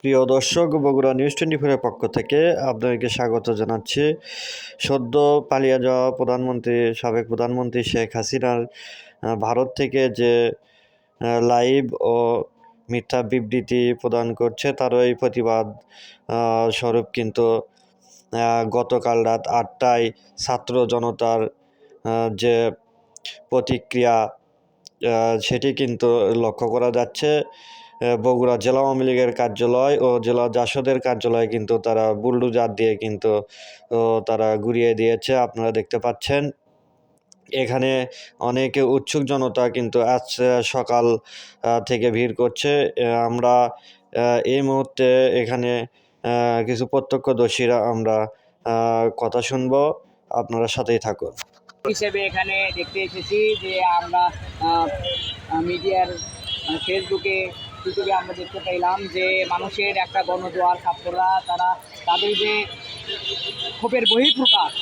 প্রিয় দর্শক, Bogura news twenty ফোরের পক্ষ থেকে আপনাদেরকে স্বাগত জানাচ্ছি। সদ্য পালিয়ে যাওয়া প্রধানমন্ত্রী, সাবেক প্রধানমন্ত্রী শেখ হাসিনার ভারত থেকে যে লাইভ ও মিথ্যা বিবৃতি প্রদান করছে তারই প্রতিবাদ স্বরূপ কিন্তু গতকাল রাত আটটায় ছাত্র জনতার যে প্রতিক্রিয়া সেটি কিন্তু লক্ষ্য করা যাচ্ছে। বগুড়া জেলা আওয়ামী লীগের কার্যালয় ও জেলা জাসদের কার্যালয় কিন্তু তারা বুলডোজার দিয়ে কিন্তু তারা ঘুরিয়ে দিয়েছে। আপনারা দেখতে পাচ্ছেন, এখানে অনেক উৎসুক জনতা কিন্তু আজ সকাল থেকে ভিড় করছে। আমরা এই মুহূর্তে এখানে কিছু প্রত্যক্ষদর্শীরা আমরা কথা শুনব। আপনারা সাথেই থাকুন। হিসেবে এখানে দেখতে এসেছি যে আমরা মিডিয়ার ফেসবুকে ইউটিউবে আমরা দেখতে পেলাম যে মানুষের একটা গণজোয়ার ছাত্ররা, তারা তাদের যে ক্ষোভের বহিঃপ্রকাশ,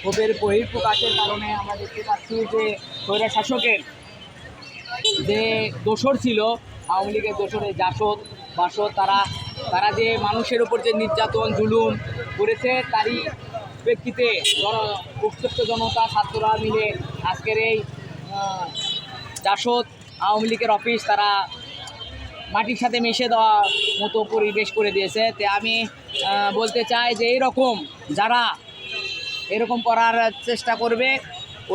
ক্ষোভের বহিঃপ্রকাশের কারণে আমরা দেখতে পাচ্ছি যে স্বৈরা শাসকের যে দোসর ছিল, আওয়ামী লীগের দোসরের জাসদ, বাসদ, তারা তারা যে মানুষের উপর যে নির্যাতন, জুলুম করেছে, তারই প্রেক্ষিতে জন উত্তপ্ত জনতা ছাত্ররা মিলে আজকের এই জাসদ, আওয়ামী লীগের অফিস, তারা মাটির সাথে মিশে দেওয়ার মতো পরিবেশ করে দিয়েছে। তে আমি বলতে চাই যে এইরকম যারা এরকম করার চেষ্টা করবে,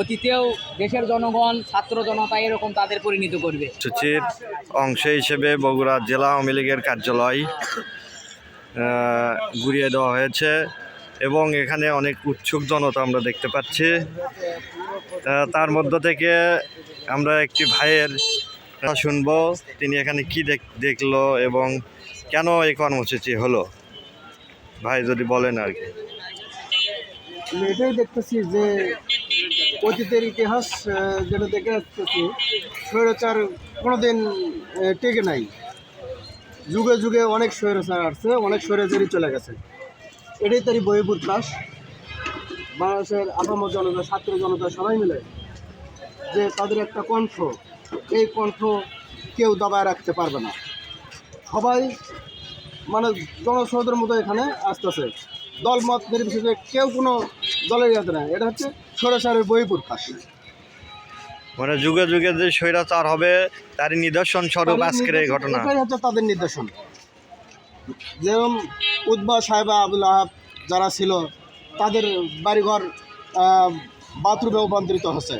অতীতেও দেশের জনগণ, ছাত্র জনতা এরকম তাদের পরিণত করবে। সূচির অংশ হিসেবে বগুড়া জেলা আওয়ামী লীগের কার্যালয় ঘুরিয়ে দেওয়া হয়েছে এবং এখানে অনেক উৎসুক জনতা আমরা দেখতে পাচ্ছি। তার মধ্য থেকে আমরা একটি ভাইয়ের শুনব, তিনি এখানে কি দেখ- দেখল এবং কেন এই কর্মসূচি হলো? ভাই যদি বলেন আর কি। এটাই দেখতেছি যে অতীতের ইতিহাস যেটা দেখে আসতেছি, স্বৈরাচার কোনোদিন টেকে নাই। যুগে যুগে অনেক স্বৈরাচার আসছে, অনেক স্বৈরাচারই চলে গেছে। এটাই তারই বহির্ভূত কাজ বাংলাদেশের আপামর জনতা, ছাত্র জনতা সবাই মিলে যে তাদের একটা কণ্ঠ এই কণ্ঠ কেউ দাবায় রাখতে পারবে না। সবাই মানে জনস্রোতের মতো এখানে আসতেছে। দলমত নির্বিশেষে কেউ কোনো দলের ইয়াতে না এটা হচ্ছে সরাসরি বহিঃপ্রকাশ মানে যুগে যুগে যে স্বৈরাচার হবে তার নিদর্শন স্বরূপ আজকের এই ঘটনা। এটাই হচ্ছে তাদের নিদর্শন। যেরকম উদ্বা সাহেবা আবুল আহাব যারা ছিল তাদের বাড়িঘর বাথরুমে রূপান্তরিত হচ্ছে।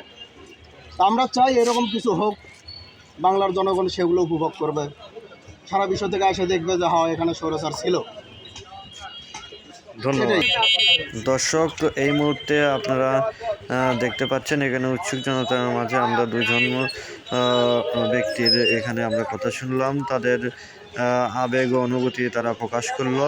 আমরা চাই এরকম কিছু হোক বাংলার জনগণ সেগুলো উপভোগ করবে। সারা বিশ্ব থেকে এসে দেখবে যে হ্যাঁ এখানে সৌরচার ছিল। ধন্যবাদ। দর্শক এই মুহূর্তে আপনারা দেখতে পাচ্ছেন এখানে উৎসুক জনতার মাঝে আমরা দুজন ব্যক্তির এখানে আমরা কথা শুনলাম। তাদের আবেগ ও অনুভূতি তারা প্রকাশ করল।